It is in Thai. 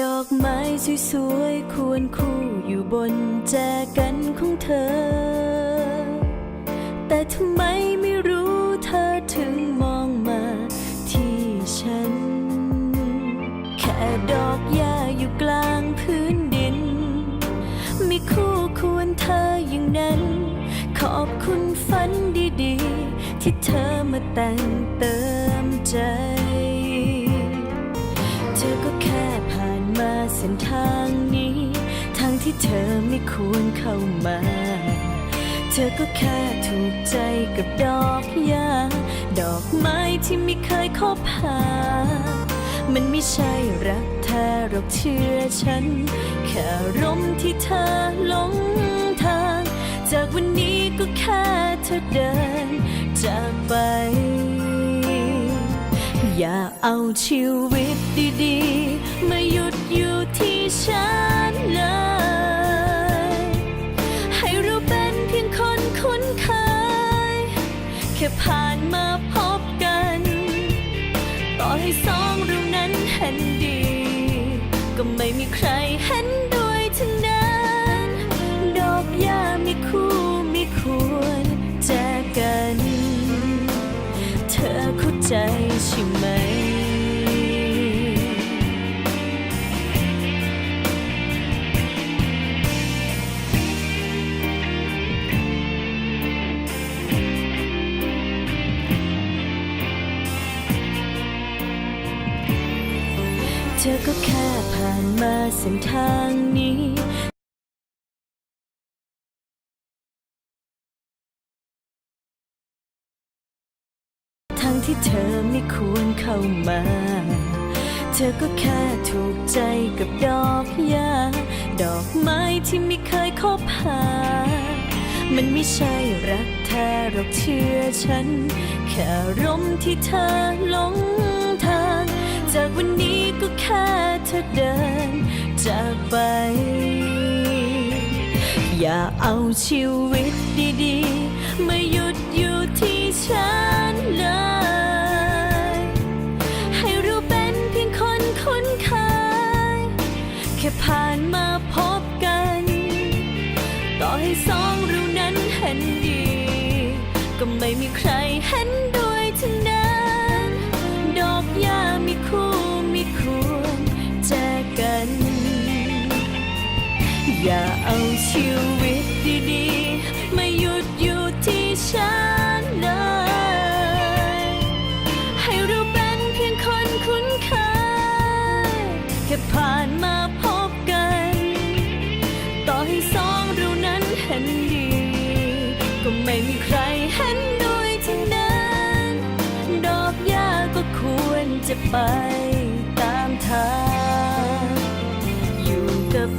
ดอกไม้สวยๆควรคู่อยู่บนแจกันของเธอ แต่ทำไมไม่รู้เธอถึงมองมาที่ฉัน แค่ดอกหญ้าอยู่กลางพื้นดินม่คู่ควรเธออย่างนั้น ขอบคุณฝันดีๆ ที่เธอมาแต่งเติมใจ ส้นทางนี้ ทางที่เธอไม่ควรเข้ามา เธอก็แค่ถูกใจกับดอกหญ้าดอกไม้ที่ไม่เคยคบหา มันไม่ใช่รักแท้หรอกเชื่อฉัน แค่ร่มที่เธอหลงทาง จากวันนี้ก็แค่เธอเดินจากไป อย่าเอาชีวิตดี แค่ผ่านมาพบกัน ต่อให้สอง ธอก็แค่ผ่านมาเส้นทางนี้ทั้งที่เธอไม่ควรเข้ามา เธอก็แค่ถูกใจกับดอกหญ้าดอกไม้ที่ไม่เคยคบหา มันไม่ใช่รักแท้หรอกเชื่อฉัน แค่ร่มที่เธอหลง จากวันนี้ก็แค่เธอเดินจากไป อย่าเอาชีวิตดีๆ มาหยุดอยู่ที่ฉันเลย ให้เราเป็นเพียงคนคุ้นเคยแค่ผ่านมาพบกัน ต่อให้สองเรานั้นเห็นดี ก็ไม่มีใคร อย่าเอาชีวิตดีๆ มาหยุดอยู่ที่ฉันเลย ให้เราเป็นเพียงคนคุ้นเคยแค่ผ่านมาพบกัน ต่อให้สองเรานั้นเห็นดี ก็ไม่มีใครเห็นด้วยทั้งนั้น ดอกหญ้าก็ควรจะไปตามทาง อยู่กับ